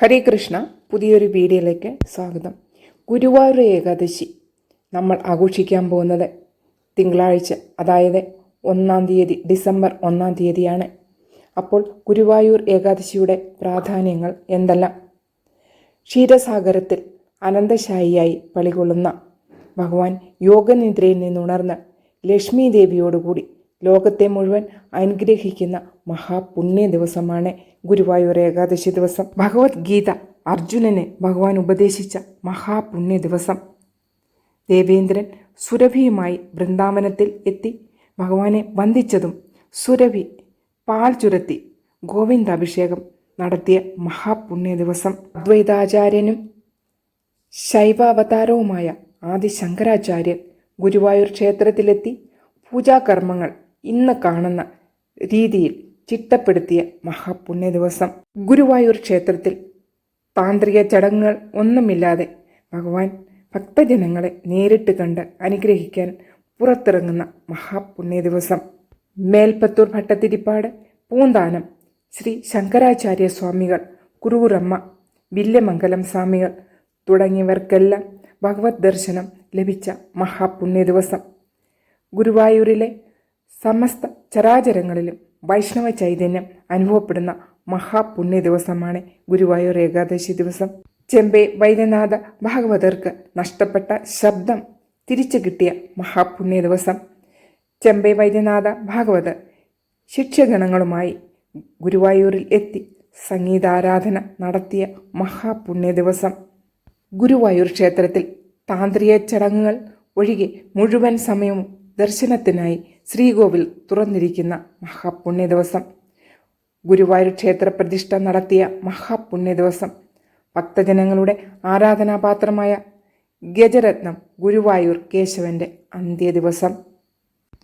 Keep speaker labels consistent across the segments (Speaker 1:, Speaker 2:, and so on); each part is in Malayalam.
Speaker 1: ഹരേ കൃഷ്ണ പുതിയൊരു വീഡിയോയിലേക്ക് സ്വാഗതം. ഗുരുവായൂർ ഏകാദശി നമ്മൾ ആഘോഷിക്കാൻ പോകുന്നത് തിങ്കളാഴ്ച അതായത് ഒന്നാം തീയതി ഡിസംബർ ഒന്നാം തീയതിയാണ്. അപ്പോൾ ഗുരുവായൂർ ഏകാദശിയുടെ പ്രാധാന്യങ്ങൾ എന്തെല്ലാം? ക്ഷീരസാഗരത്തിൽ അനന്തശായിയായി പളികൊള്ളുന്ന ഭഗവാൻ യോഗനിദ്രയിൽ നിന്നുണർന്ന് ലക്ഷ്മി ദേവിയോടുകൂടി ലോകത്തെ മുഴുവൻ അനുഗ്രഹിക്കുന്ന മഹാപുണ്യ ദിവസമാണ് ഗുരുവായൂർ ഏകാദശി ദിവസം. ഭഗവത്ഗീത അർജുനന് ഭഗവാൻ ഉപദേശിച്ച മഹാപുണ്യ ദിവസം. ദേവേന്ദ്രൻ സുരഭിയുമായി വൃന്ദാവനത്തിൽ എത്തി ഭഗവാനെ വന്ദിച്ചതും സുരഭി പാൽ ചുരത്തി ഗോവിന്ദാഭിഷേകം നടത്തിയ മഹാപുണ്യ ദിവസം. അദ്വൈതാചാര്യനും ശൈവാവതാരവുമായ ആദിശങ്കരാചാര്യൻ ഗുരുവായൂർ ക്ഷേത്രത്തിലെത്തി പൂജാകർമ്മങ്ങൾ ഇന്ന് കാണുന്ന രീതിയിൽ ചിട്ടപ്പെടുത്തിയ മഹാപുണ്യ ദിവസം. ഗുരുവായൂർ ക്ഷേത്രത്തിൽ താന്ത്രിക ചടങ്ങുകൾ ഒന്നുമില്ലാതെ ഭഗവാൻ ഭക്തജനങ്ങളെ നേരിട്ട് കണ്ട് അനുഗ്രഹിക്കാൻ പുറത്തിറങ്ങുന്ന മഹാപുണ്യ ദിവസം. മേൽപ്പത്തൂർ ഭട്ടത്തിരിപ്പാട് പൂന്താനം ശ്രീ ശങ്കരാചാര്യ സ്വാമികൾ കുറൂറമ്മ വില്യമംഗലം സ്വാമികൾ തുടങ്ങിയവർക്കെല്ലാം ഭഗവത് ദർശനം ലഭിച്ച മഹാപുണ്യ ദിവസം. ഗുരുവായൂരിലെ സമസ്ത ചരാചരങ്ങളിലും വൈഷ്ണവ ചൈതന്യം അനുഭവപ്പെടുന്ന മഹാപുണ്യ ദിവസമാണ് ഗുരുവായൂർ ഏകാദശി ദിവസം. ചെമ്പെ വൈദ്യനാഥ ഭാഗവതർക്ക് നഷ്ടപ്പെട്ട ശബ്ദം തിരിച്ചു കിട്ടിയ മഹാപുണ്യ ദിവസം. ചെമ്പെ വൈദ്യനാഥ ഭാഗവതർ ശിക്ഷഗണങ്ങളുമായി ഗുരുവായൂരിൽ എത്തി സംഗീതാരാധന നടത്തിയ മഹാപുണ്യ ദിവസം. ഗുരുവായൂർ ക്ഷേത്രത്തിൽ താന്ത്രിക ചടങ്ങുകൾ ഒഴികെ മുഴുവൻ സമയവും ദർശനത്തിനായി ശ്രീകോവിൽ തുറന്നിരിക്കുന്ന മഹാപുണ്യ ദിവസം. ഗുരുവായൂർ ക്ഷേത്ര പ്രതിഷ്ഠ നടത്തിയ മഹാപുണ്യ ദിവസം. ഭക്തജനങ്ങളുടെ ആരാധനാപാത്രമായ ഗജരത്നം ഗുരുവായൂർ കേശവന്റെ അന്ത്യ ദിവസം.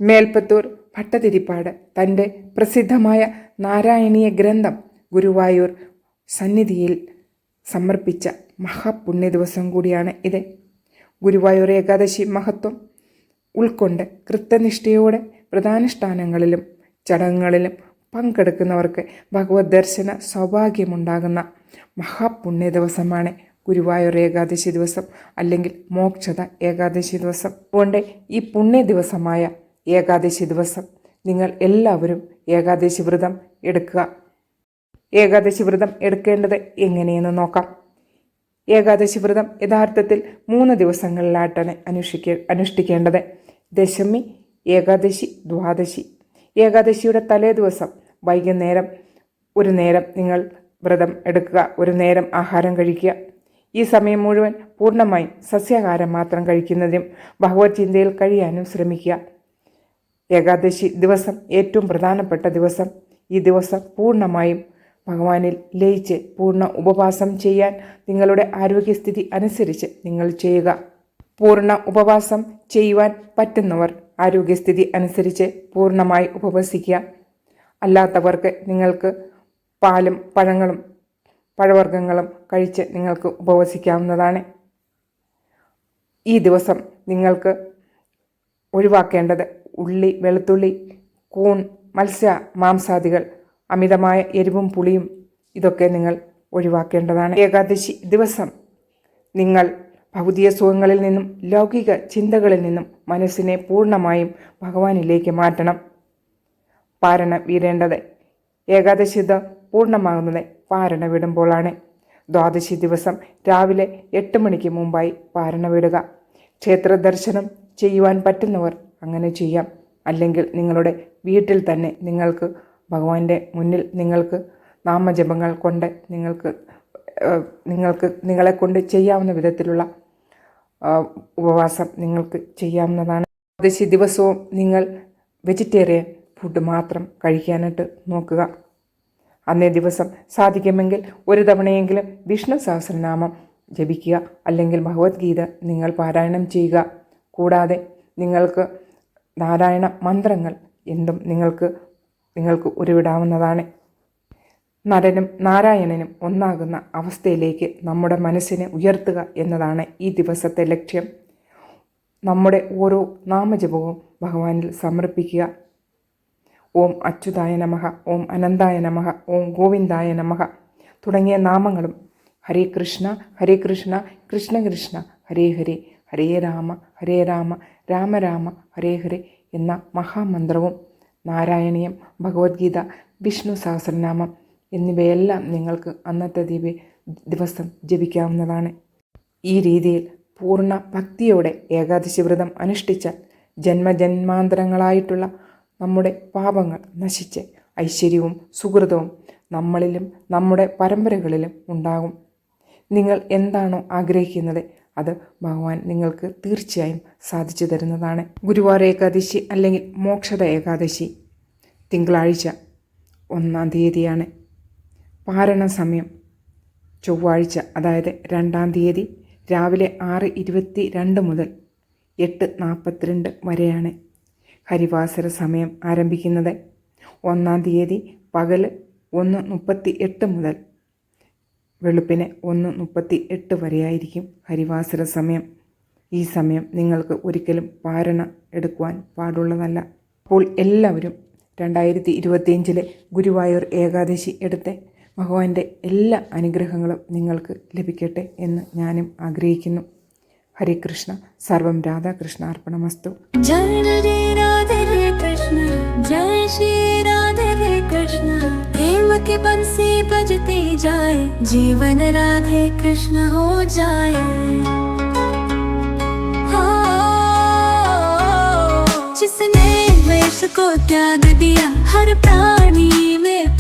Speaker 1: മേൽപ്പത്തൂർ ഭട്ടതിരിപ്പാട് തന്റെ പ്രസിദ്ധമായ നാരായണീയ ഗ്രന്ഥം ഗുരുവായൂർ സന്നിധിയിൽ സമർപ്പിച്ച മഹാപുണ്യ ദിവസം കൂടിയാണ് ഇത്. ഗുരുവായൂർ ഏകാദശി മഹത്വം ഉൾക്കൊണ്ട് കൃത്യനിഷ്ഠയോടെ പ്രധാനുഷ്ഠാനങ്ങളിലും ചടങ്ങുകളിലും പങ്കെടുക്കുന്നവർക്ക് ഭഗവത് ദർശന സൗഭാഗ്യമുണ്ടാകുന്ന മഹാപുണ്യ ദിവസമാണ് ഗുരുവായൂർ ഏകാദശി ദിവസം അല്ലെങ്കിൽ മോക്ഷത ഏകാദശി ദിവസം. അതുകൊണ്ട് ഈ പുണ്യ ദിവസമായ ഏകാദശി ദിവസം നിങ്ങൾ എല്ലാവരും ഏകാദശി വ്രതം എടുക്കുക. ഏകാദശി വ്രതം എടുക്കേണ്ടത് എങ്ങനെയെന്ന് നോക്കാം. ഏകാദശി വ്രതം യഥാർത്ഥത്തിൽ മൂന്ന് ദിവസങ്ങളിലായിട്ടാണ് അനുഷ്ഠിക്ക അനുഷ്ഠിക്കേണ്ടത്. ദശമി ഏകാദശി ദ്വാദശി. ഏകാദശിയുടെ തലേ ദിവസം വൈകുന്നേരം ഒരു നേരം നിങ്ങൾ വ്രതം എടുക്കുക ഒരു നേരം ആഹാരം കഴിക്കുക. ഈ സമയം മുഴുവൻ പൂർണമായും സസ്യാഹാരം മാത്രം കഴിക്കുന്നതിനും ഭഗവത് ചിന്തയിൽ കഴിയാനും ശ്രമിക്കുക. ഏകാദശി ദിവസം ഏറ്റവും പ്രധാനപ്പെട്ട ദിവസം. ഈ ദിവസം പൂർണമായും ഭഗവാനിൽ ലയിച്ച് പൂർണ ഉപവാസം ചെയ്യാൻ നിങ്ങളുടെ ആരോഗ്യസ്ഥിതി അനുസരിച്ച് നിങ്ങൾ ചെയ്യുക. പൂർണ ഉപവാസം ചെയ്യുവാൻ പറ്റുന്നവർ ആരോഗ്യസ്ഥിതി അനുസരിച്ച് പൂർണമായി ഉപവസിക്കുക. അല്ലാത്തവർക്ക് നിങ്ങൾക്ക് പാലും പഴങ്ങളും പഴവർഗങ്ങളും കഴിച്ച് നിങ്ങൾക്ക് ഉപവസിക്കാവുന്നതാണ്. ഈ ദിവസം നിങ്ങൾക്ക് ഒഴിവാക്കേണ്ടത് ഉള്ളി വെളുത്തുള്ളി കൂൺ മത്സ്യ മാംസാദികൾ അമിതമായ എരിവും പുളിയും ഇതൊക്കെ നിങ്ങൾ ഒഴിവാക്കേണ്ടതാണ്. ഏകാദശി ദിവസം നിങ്ങൾ ഭൗതിക സുഖങ്ങളിൽ നിന്നും ലൗകിക ചിന്തകളിൽ നിന്നും മനസ്സിനെ പൂർണമായും ഭഗവാനിലേക്ക് മാറ്റണം. പാരണ വീരേണ്ടത് ഏകാദശി പൂർണമാകുന്നത് പാരണ വിടുമ്പോഴാണ് ദ്വാദശി ദിവസം രാവിലെ എട്ട് മണിക്ക് മുമ്പായി പാരണ വിടുക. ക്ഷേത്ര ദർശനം ചെയ്യുവാൻ പറ്റുന്നവർ അങ്ങനെ ചെയ്യാം. അല്ലെങ്കിൽ നിങ്ങളുടെ വീട്ടിൽ തന്നെ നിങ്ങൾക്ക് ഭഗവാന്റെ മുന്നിൽ നിങ്ങൾക്ക് നാമജപങ്ങൾ കൊണ്ട് നിങ്ങൾക്ക് നിങ്ങൾക്ക് നിങ്ങളെ കൊണ്ട് ചെയ്യാവുന്ന വിധത്തിലുള്ള ഉപവാസം നിങ്ങൾക്ക് ചെയ്യാവുന്നതാണ്. ദ്വാദശി ദിവസവും നിങ്ങൾ വെജിറ്റേറിയൻ ഫുഡ് മാത്രം കഴിക്കാനായിട്ട് നോക്കുക. അന്നേ ദിവസം സാധിക്കുമെങ്കിൽ ഒരു തവണയെങ്കിലും വിഷ്ണു സഹസ്രനാമം ജപിക്കുക അല്ലെങ്കിൽ ഭഗവത്ഗീത നിങ്ങൾ പാരായണം ചെയ്യുക. കൂടാതെ നിങ്ങൾക്ക് നാരായണ മന്ത്രങ്ങൾ എന്തും നിങ്ങൾക്ക് നിങ്ങൾക്ക് ഉരുവിടാവുന്നതാണ്. നരനും നാരായണനും ഒന്നാകുന്ന അവസ്ഥയിലേക്ക് നമ്മുടെ മനസ്സിനെ ഉയർത്തുക എന്നതാണ് ഈ ദിവസത്തെ ലക്ഷ്യം. നമ്മുടെ ഓരോ നാമജപവും ഭഗവാനിൽ സമർപ്പിക്കുക. ഓം അച്യുതായ നമഹ ഓം അനന്തായ നമഹ ഓം ഗോവിന്ദായ നമഹ തുടങ്ങിയ നാമങ്ങളും ഹരേ കൃഷ്ണ ഹരേ കൃഷ്ണ കൃഷ്ണ കൃഷ്ണ ഹരേ ഹരേ ഹരേ രാമ ഹരേ രാമ രാമ രാമ ഹരേ ഹരേ എന്ന മഹാമന്ത്രവും നാരായണീയം ഭഗവത്ഗീത വിഷ്ണു സഹസ്രനാമം എന്നിവയെല്ലാം നിങ്ങൾക്ക് അന്നത്തെ ദിവ ദിവസം ജപിക്കാവുന്നതാണ്. ഈ രീതിയിൽ പൂർണ ഭക്തിയോടെ ഏകാദശി വ്രതം അനുഷ്ഠിച്ചാൽ ജന്മജന്മാന്തരങ്ങളായിട്ടുള്ള നമ്മുടെ പാപങ്ങൾ നശിച്ച് ഐശ്വര്യവും സുഹൃതവും നമ്മളിലും നമ്മുടെ പരമ്പരകളിലും ഉണ്ടാകും. നിങ്ങൾ എന്താണോ ആഗ്രഹിക്കുന്നത് അത് ഭഗവാൻ നിങ്ങൾക്ക് തീർച്ചയായും സാധിച്ചു തരുന്നതാണ്. ഗുരുവാര ഏകാദശി അല്ലെങ്കിൽ മോക്ഷത ഏകാദശി തിങ്കളാഴ്ച ഒന്നാം തീയതിയാണ്. പാരണ സമയം. ചൊവ്വാഴ്ച അതായത് രണ്ടാം തീയതി രാവിലെ ആറ് ഇരുപത്തി രണ്ട് മുതൽ എട്ട് നാൽപ്പത്തിരണ്ട് വരെയാണ് ഹരിവാസര സമയം ആരംഭിക്കുന്നത്. ഒന്നാം തീയതി പകൽ ഒന്ന് മുപ്പത്തി എട്ട് മുതൽ വെളുപ്പിന് ഒന്ന് മുപ്പത്തി എട്ട് വരെയായിരിക്കും ഹരിവാസര സമയം. ഈ സമയം നിങ്ങൾക്ക് ഒരിക്കലും പാരണ എടുക്കുവാൻ പാടുള്ളതല്ല. അപ്പോൾ എല്ലാവരും രണ്ടായിരത്തി ഇരുപത്തിയഞ്ചിലെ ഗുരുവായൂർ ഏകാദശി എടുത്ത് ഭഗവാന്റെ എല്ലാ അനുഗ്രഹങ്ങളും നിങ്ങൾക്ക് ലഭിക്കട്ടെ എന്ന് ഞാനും ആഗ്രഹിക്കുന്നു ഹരേ കൃഷ്ണ സർവം രാധാകൃഷ്ണ അർപ്പണമസ്തു
Speaker 2: जय हरे राधे रे कृष्ण जय श्री राधे रे कृष्ण प्रेम के बंसी बजते जाए जीवन राधे कृष्ण हो जाए हाँ, जिसने वेश को त्याग दिया हर प्राणी में